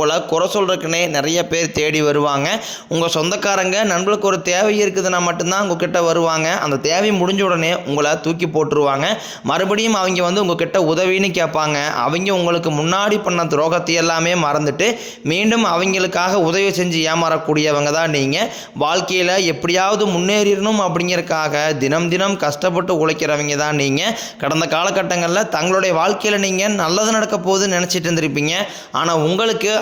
உங்களை குறை சொல்கிறதுக்குனே நிறைய பேர் தேடி வருவாங்க. உங்கள் சொந்தக்காரங்க நண்பர்களுக்கு ஒரு தேவை இருக்குதுன்னா மட்டும்தான் உங்ககிட்ட வருவாங்க. அந்த தேவை முடிஞ்ச உடனே உங்களை தூக்கி போட்டுருவாங்க. மறுபடியும் அவங்க வந்து உங்ககிட்ட உதவின்னு கேட்பாங்க. அவங்க உங்களுக்கு முன்னாடி பண்ண துரோகத்தை எல்லாமே மறந்துட்டு மீண்டும் அவங்களுக்காக உதவி செஞ்சு ஏமாறக்கூடியவங்க தான் நீங்கள் வாழ்க்கையில் எப்படியாவது முன்னேறிடணும் அப்படிங்கிறதுக்காக தினம் தினம் கஷ்டப்பட்டு உழைக்கிறவங்க தான் நீங்கள் கடந்த காலகட்டங்களில் தங்களுடைய வாழ்க்கையில் நீங்கள் நல்லது நடக்க போகுதுன்னு நினச்சிட்டு இருந்திருப்பீங்க. ஆனால் உங்களுக்கு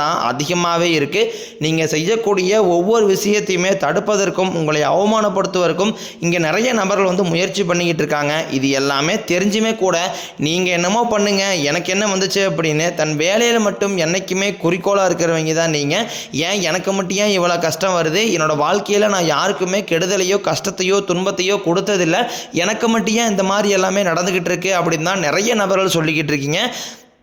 தான் அதிகமாகவே இருக்குது நீங்கள் செய்யக்கூடிய ஒவ்வொரு விஷயத்தையுமே தடுப்பதற்கும் உங்களை அவமானப்படுத்துவதற்கும் இங்கே நிறைய நபர்கள் வந்து முயற்சி பண்ணிக்கிட்டு இருக்காங்க. இது எல்லாமே தெரிஞ்சுமே கூட நீங்கள் என்னமோ பண்ணுங்கள் எனக்கு என்ன வந்துச்சு அப்படின்னு தன் வேலையில் மட்டும் என்றைக்குமே குறிக்கோளாக இருக்கிறவங்க தான் நீங்கள் ஏன் எனக்கு மட்டும் ஏன் இவ்வளோ கஷ்டம் வருது? என்னோடய வாழ்க்கையில் நான் யாருக்குமே கெடுதலையோ கஷ்டத்தையோ துன்பத்தையோ கொடுத்ததில்ல. எனக்கு மட்டும் ஏன் இந்த மாதிரி எல்லாமே நடந்துக்கிட்டு இருக்கு அப்படின்னு தான் நிறைய நபர்கள் சொல்லிக்கிட்டு இருக்கீங்க.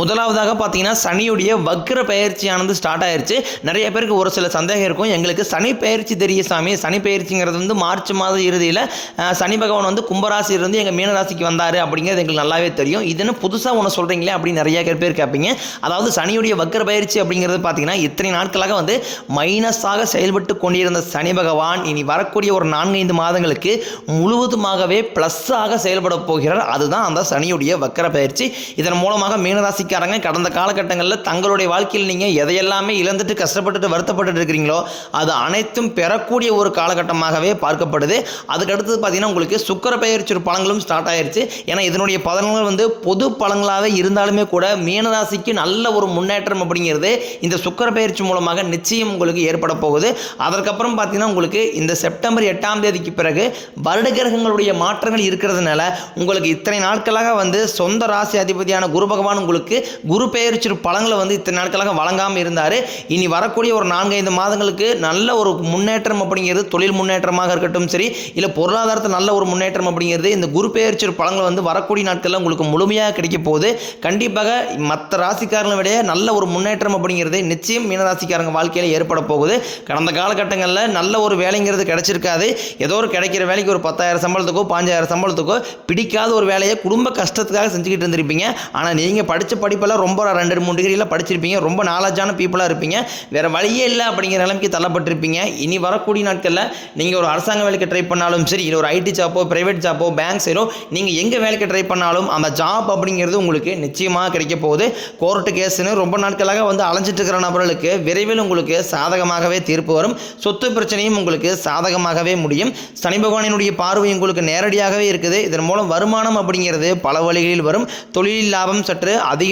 முதலாவதாக பார்த்தீங்கன்னா சனியுடைய வக்ர பயிற்சியானது ஸ்டார்ட் ஆயிருச்சு. நிறைய பேருக்கு ஒரு சில சந்தேகம் இருக்கும். எங்களுக்கு சனி பயிற்சி தெரிய சாமி. சனி பயிற்சிங்கிறது வந்து மார்ச் மாத இறுதியில் சனி பகவான் வந்து கும்பராசியிலிருந்து எங்கள் மீனராசிக்கு வந்தார் அப்படிங்கிறது எங்களுக்கு நல்லாவே தெரியும். இதுன்னு புதுசாக ஒன்று சொல்கிறீங்களே அப்படின்னு நிறைய பேர் கேட்பீங்க. அதாவது சனியுடைய வக்ர பயிற்சி அப்படிங்கிறது பார்த்தீங்கன்னா இத்தனை நாட்களாக வந்து மைனஸாக செயல்பட்டு கொண்டிருந்த சனி பகவான் இனி வரக்கூடிய ஒரு நான்கைந்து மாதங்களுக்கு முழுவதுமாகவே ப்ளஸ்ஸாக செயல்பட போகிறார். அதுதான் அந்த சனியுடைய வக்ர பயிற்சி இதன் மூலமாக மீனராசி ராசிக்காரங்க கடந்த காலகட்டங்களில் தங்களுடைய வாழ்க்கையில் நீங்கள் எதையெல்லாமே இழந்துட்டு கஷ்டப்பட்டுட்டு வருத்தப்பட்டு இருக்கிறீங்களோ அது அனைத்தும் பெறக்கூடிய ஒரு காலகட்டமாகவே பார்க்கப்படுது. அதுக்கு அடுத்தது பார்த்தீங்கன்னா உங்களுக்கு சுக்கர பயிற்சி ஒரு ஸ்டார்ட் ஆயிருச்சு. ஏன்னா இதனுடைய பலன்கள் வந்து பொது பழங்களாகவே இருந்தாலுமே கூட மீனராசிக்கு நல்ல ஒரு முன்னேற்றம் அப்படிங்கிறது இந்த சுக்கர பயிற்சி மூலமாக நிச்சயம் உங்களுக்கு ஏற்பட போகுது. அதற்கப்புறம் பார்த்தீங்கன்னா உங்களுக்கு இந்த செப்டம்பர் எட்டாம் தேதிக்கு பிறகு வருட கிரகங்களுடைய மாற்றங்கள் இருக்கிறதுனால உங்களுக்கு இத்தனை நாட்களாக வந்து சொந்த ராசி அதிபதியான குரு பகவான் உங்களுக்கு குரு பெயர்ச்சிரு பலன்களை வந்து இத்தனை நாட்களாக வழங்காமல் இருந்தார். இனி வரக்கூடிய ஒரு நான்கைந்து மாதங்களுக்கு நல்ல ஒரு முன்னேற்றம் அப்படிங்கிறது தொழில் முன்னேற்றமாக இருக்கட்டும் சரி இல்லை பொருளாதாரத்தில் நல்ல ஒரு முன்னேற்றம் அப்படிங்கிறது இந்த குரு பெயர்ச்சிரு பழங்களை வந்து வரக்கூடிய நாட்களில் உங்களுக்கு முழுமையாக கிடைக்க போகுது. கண்டிப்பாக மற்ற ராசிக்காரங்களை விட நல்ல ஒரு முன்னேற்றம் அப்படிங்கிறது நிச்சயம் மீனராசிக்காரங்க வாழ்க்கையில் ஏற்பட போகுது. கடந்த காலகட்டங்களில் நல்ல ஒரு வேலைங்கிறது கிடைச்சிருக்காது. ஏதோ ஒரு கிடைக்கிற வேலைக்கு ஒரு பத்தாயிரம் சம்பளத்துக்கோ பாஞ்சாயிரம் சம்பளத்துக்கோ பிடிக்காத ஒரு வேலையை குடும்ப கஷ்டத்துக்காக செஞ்சுக்கிட்டு இருந்திருப்பீங்க. ஆனால் நீங்கள் படித்த படிப்பெல்லாம் ரொம்ப ரெண்டு மூணு டிகிரியில் படிச்சிருப்பீங்க. ரொம்ப நாலேஜான பீப்புளாக இருப்பீங்க. வேறு வழியே இல்லை அப்படிங்கிற நிலைமைக்கு தள்ளப்பட்டிருப்பீங்க. இனி வரக்கூடிய நாட்களில் நீங்கள் ஒரு அரசாங்க வேலைக்கு ட்ரை பண்ணாலும் சரி இல்லை ஒரு ஐடி ஜாப்போ ப்ரைவேட் ஜாப்போ பேங்க் சைடோ நீங்கள் எங்கே வேலைக்கு ட்ரை பண்ணாலும் அந்த ஜாப் அப்படிங்கிறது உங்களுக்கு நிச்சயமாக கிடைக்க போகுது. கோர்ட்டு கேஸ்னு ரொம்ப நாட்களாக வந்து அலைஞ்சிட்டு இருக்கிற நபர்களுக்கு விரைவில் உங்களுக்கு சாதகமாகவே தீர்ப்பு வரும். சொத்து பிரச்சனையும் உங்களுக்கு சாதகமாகவே முடியும். சனி பகவானினுடைய பார்வை உங்களுக்கு நேரடியாகவே இருக்குது. இதன் மூலம் வருமானம் அப்படிங்கிறது பல வழிகளில் வரும். தொழில் லாபம் சற்று அதிக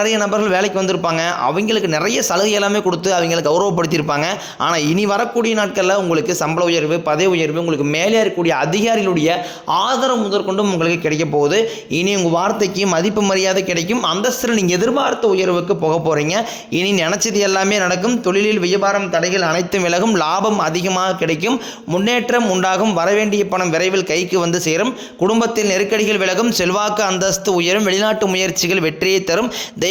நிறைய நபர்கள் வேலைக்கு வந்திருப்பாங்க. அவங்களுக்கு நிறைய சலுகை எல்லாமே கொடுத்து அவங்களை கௌரவப்படுத்தியிருப்பாங்க. ஆனால் இனி வரக்கூடிய நாட்களில் உங்களுக்கு சம்பள உயர்வு பதவி உயர்வு உங்களுக்கு மேலே இருக்கக்கூடிய அதிகாரிகளுடைய ஆதரவு முதற்கொண்டும் உங்களுக்கு கிடைக்க போகுது. இனி உங்கள் வார்த்தைக்கு மதிப்பு மரியாதை கிடைக்கும். அந்தஸ்தில் நீங்கள் எதிர்பார்த்த உயர்வுக்கு போக போகிறீங்க இனி நினச்சது எல்லாமே நடக்கும். தொழிலில் வியாபாரம் தடைகள் அனைத்தும் விலகும். லாபம் அதிகமாக கிடைக்கும். முன்னேற்றம் உண்டாகும். வரவேண்டிய பணம் விரைவில் கைக்கு வந்து சேரும். குடும்பத்தில் நெருக்கடிகள் விலகும். செல்வாக்கு அந்தஸ்து உயரும். வெளிநாட்டு முயற்சிகள் வெற்றியை தரும். தெய்வ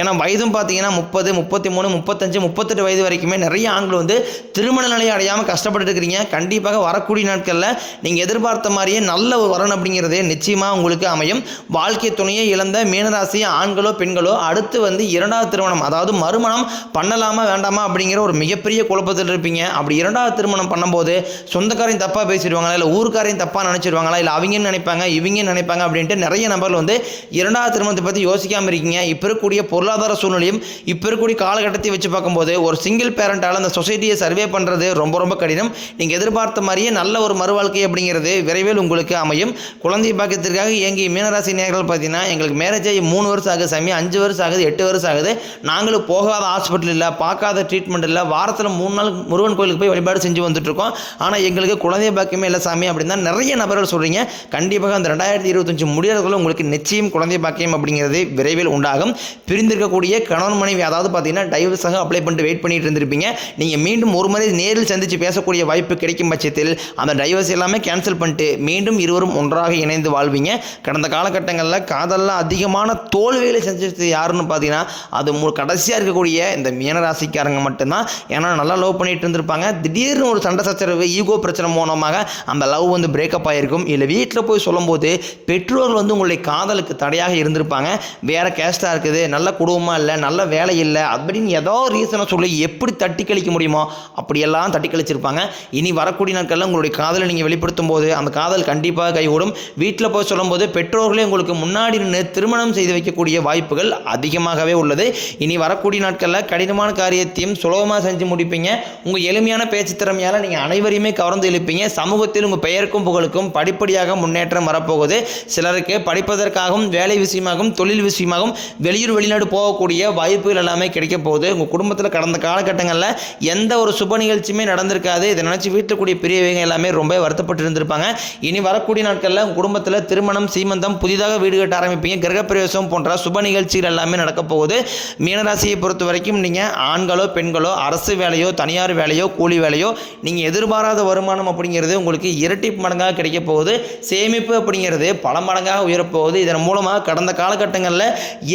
ஏன்னா வயதும் பார்த்தீங்கன்னா முப்பது முப்பத்தி மூணு முப்பத்தஞ்சு முப்பத்தெட்டு வயது வரைக்குமே நிறைய ஆண்கள் வந்து திருமண நிலையை அடையாமல் கஷ்டப்பட்டு இருக்கிறீங்க. கண்டிப்பாக வரக்கூடிய நாட்களில் நீங்கள் எதிர்பார்த்த மாதிரியே நல்ல ஒரு வரன் அப்படிங்கிறது நிச்சயமாக உங்களுக்கு அமையும். வாழ்க்கை துணையை இழந்த மீனராசி ஆண்களோ பெண்களோ அடுத்து வந்து இரண்டாவது திருமணம் அதாவது மறுமணம் பண்ணலாமா வேண்டாமா அப்படிங்கிற ஒரு மிகப்பெரிய குழப்பத்தில் இருப்பீங்க. அப்படி இரண்டாவது திருமணம் பண்ணும்போது சொந்தக்காரையும் தப்பாக பேசிடுவாங்களா? இல்லை ஊருக்காரையும் தப்பாக நினச்சிடுவாங்களா இல்லை அவங்க நினைப்பாங்க இவங்க நினைப்பாங்க அப்படின்ட்டு நிறைய நபர்கள் வந்து இரண்டாவது திருமணத்தை பற்றி யோசிக்காமல் இருக்கீங்க. இப்போ இருக்கக்கூடிய பொருளாதார சூழ்நிலையும் இப்போ இருக்கக்கூடிய காலகட்டத்தை வச்சு பார்க்கும்போது ஒரு சிங்கிள் பேரண்டால் அந்த சொசைட்டியை சர்வே பண்ணுறது ரொம்ப ரொம்ப கடினம். நீங்கள் எதிர்பார்த்த மாதிரியே நல்ல ஒரு மறுவாழ்க்கை அப்படிங்கிறது விரைவில் உங்களுக்கு அமையும். குழந்தை பாக்கியத்திற்காக இயங்கிய மீனராசி நேர்கள் பார்த்தீங்கன்னா எங்களுக்கு மேரேஜ் ஆகி மூணு வருஷம் ஆகுது சாமி அஞ்சு வருஷம் ஆகுது எட்டு வருஷம் ஆகுது. நாங்களும் போகாத ஹாஸ்பிட்டல் இல்லை பார்க்காத ட்ரீட்மெண்ட் இல்லை வாரத்தில் மூணு நாள் முருகன் கோயிலுக்கு போய் வழிபாடு செஞ்சு வந்துட்டுருக்கோம் ஆனால் எங்களுக்கு குழந்தை பாக்கியமே இல்லை சாமி அப்படின்னு தான் நிறைய நபர்கள் சொல்கிறீங்க கண்டிப்பாக அந்த ரெண்டாயிரத்தி இருபத்தஞ்சு முடியாதவர்களும் உங்களுக்கு நிச்சயம் குழந்தை பாக்கியம் அப்படிங்கிறது விரைவில் உண்டாகும். பிரிந்திருக்கக்கூடிய கணவன் மனைவி அதாவது பார்த்தீங்கன்னா டைவர்ஸாக அப்ளை பண்ணிட்டு வெயிட் பண்ணிட்டு இருந்திருப்பீங்க. நீங்கள் மீண்டும் ஒரு முறை நேரில் சந்தித்து பேசக்கூடிய வாய்ப்பு கிடைக்கும் பட்சத்தில் அந்த டைவர்ஸ் எல்லாமே கேன்சல் பண்ணிட்டு மீண்டும் இருவரும் ஒன்றாக இணைந்து வாழ்வீங்க. கடந்த காலகட்டங்களில் காதலில் அதிகமான தோல்விகளை செஞ்சது யாருன்னு பார்த்தீங்கன்னா அது மு கடைசியாக இருக்கக்கூடிய இந்த மீனராசிக்காரங்க மட்டும்தான். ஏன்னா நல்லா லவ் பண்ணிட்டு இருந்திருப்பாங்க. திடீர்னு ஒரு சண்டை சச்சரவு ஈகோ பிரச்சனை மூலமாக அந்த லவ் வந்து பிரேக்கப் ஆகிருக்கும் இல்லை வீட்டில் போய் சொல்லும்போது பெற்றோர்கள் வந்து உங்களுடைய காதலுக்கு தடையாக இருந்திருப்பாங்க. வேற கேஸ்டாக இருக்குது நல்ல குடும்பமாக இல்லை நல்ல வேலை இல்லை அப்படின்னு ஏதோ ரீசனை சொல்லி எப்படி தட்டி கழிக்க முடியுமோ அப்படியெல்லாம் தட்டி கழிச்சிருப்பாங்க. இனி வரக்கூடிய நாட்களில் உங்களுடைய காதலை நீங்கள் வெளிப்படுத்தும் போது அந்த காதல் கண்டிப்பாக கைகூடும். வீட்டில் போய் சொல்லும்போது பெற்றோர்களே உங்களுக்கு முன்னாடி நின்று திருமணம் செய்து வைக்கக்கூடிய வாய்ப்புகள் அதிகமாகவே உள்ளது. இனி வரக்கூடிய நாட்களில் கடினமான காரியத்தையும் சுலபமாக செஞ்சு முடிப்பீங்க. உங்கள் எளிமையான பேச்சு திறமையால் நீங்கள் அனைவரையுமே கவர்ந்து இழுப்பீங்க. சமூகத்தில் உங்கள் பெயருக்கும் புகழுக்கும் படிப்படியாக முன்னேற்றம் வரப்போகுது. சிலருக்கு படிப்பதற்காகவும் வேலை விஷயமாகவும் தொழில் விஷயமாகவும் வெளியூர் வெளிநாடு போகக்கூடிய வாய்ப்புகள் எல்லாமே கிடைக்க போகுது. உங்கள் குடும்பத்தில் கடந்த காலகட்டங்களில் எந்த ஒரு சுப நிகழ்ச்சியுமே நடந்திருக்காது. இதை நினச்சி வீட்டில் கூடிய பெரியவங்க எல்லாமே ரொம்ப வருத்தப்பட்டு இருந்திருப்பாங்க இனி வரக்கூடிய நாட்களில் உங்கள் குடும்பத்தில் திருமணம் சீமந்தம் புதிதாக வீடு கட்ட ஆரம்பிப்பீங்க. கிரகப்பிரவேசம் போன்ற சுப நிகழ்ச்சிகள் எல்லாமே நடக்க போகுது. மீனராசியை பொறுத்த வரைக்கும் நீங்கள் ஆண்களோ பெண்களோ அரசு வேலையோ தனியார் வேலையோ கூலி வேலையோ நீங்கள் எதிர்பாராத வருமானம் அப்படிங்கிறது உங்களுக்கு இரட்டி மடங்காக கிடைக்க போகுது. சேமிப்பு அப்படிங்கிறது பல மடங்காக உயரப்போகுது இதன் மூலமாக கடந்த காலகட்டங்களில்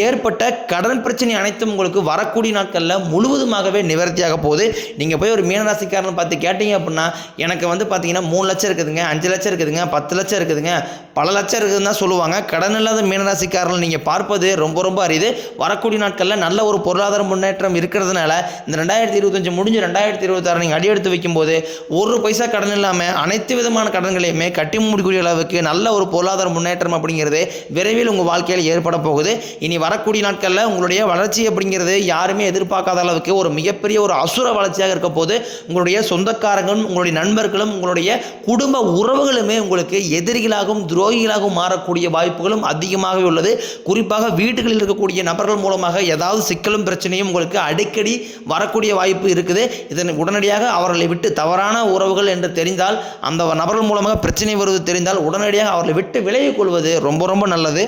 ஏற்பட்ட கடன் பிரச்சனை அனைத்தும் உங்களுக்கு வரக்கூடிய நாட்களில் முழுவதுமாகவே நிவர்த்தியாக போகுது. நீங்கள் போய் ஒரு மீனராசிக்காரன் பார்த்து கேட்டீங்க அப்படின்னா எனக்கு வந்து பார்த்தீங்கன்னா மூணு லட்சம் இருக்குதுங்க அஞ்சு லட்சம் இருக்குதுங்க பத்து லட்சம் இருக்குதுங்க பல லட்சம் இருக்குதுன்னு தான் சொல்லுவாங்க. கடன் இல்லாத மீனராசிக்காரர்கள் நீங்கள் பார்ப்பது ரொம்ப ரொம்ப அரிது. வரக்கூடிய நாட்களில் நல்ல ஒரு பொருளாதார முன்னேற்றம் இருக்கிறதுனால இந்த ரெண்டாயிரத்தி இருபத்தஞ்சு முடிஞ்சு ரெண்டாயிரத்தி இருபத்தாறு நீங்கள் அடியெடுத்து வைக்கும்போது ஒரு பைசா கடன் இல்லாமல் அனைத்து விதமான கடன்களையுமே கட்டி முடிக்கூடிய அளவுக்கு நல்ல ஒரு பொருளாதார முன்னேற்றம் அப்படிங்கிறது விரைவில் உங்கள் வாழ்க்கையில் ஏற்பட போகுது. இனி வரக்கூடிய நாட்கள் நாட்களில் உங்களுடைய வளர்ச்சி அப்படிங்கிறது யாருமே எதிர்பார்க்காத அளவுக்கு ஒரு மிகப்பெரிய ஒரு அசுர வளர்ச்சியாக இருக்க போது உங்களுடைய சொந்தக்காரங்களும் உங்களுடைய நண்பர்களும் உங்களுடைய குடும்ப உறவுகளுமே உங்களுக்கு எதிரிகளாகவும் துரோகிகளாகவும் மாறக்கூடிய வாய்ப்புகளும் அதிகமாகவே உள்ளது. குறிப்பாக வீடுகளில் இருக்கக்கூடிய நபர்கள் மூலமாக ஏதாவது சிக்கலும் பிரச்சனையும் உங்களுக்கு அடிக்கடி வரக்கூடிய வாய்ப்பு இருக்குது. இதன் உடனடியாக அவர்களை விட்டு தவறான உறவுகள் என்று தெரிந்தால் அந்த நபர்கள் மூலமாக பிரச்சனை வருவது தெரிந்தால் உடனடியாக அவர்களை விட்டு விலகிக் கொள்வது ரொம்ப ரொம்ப நல்லது.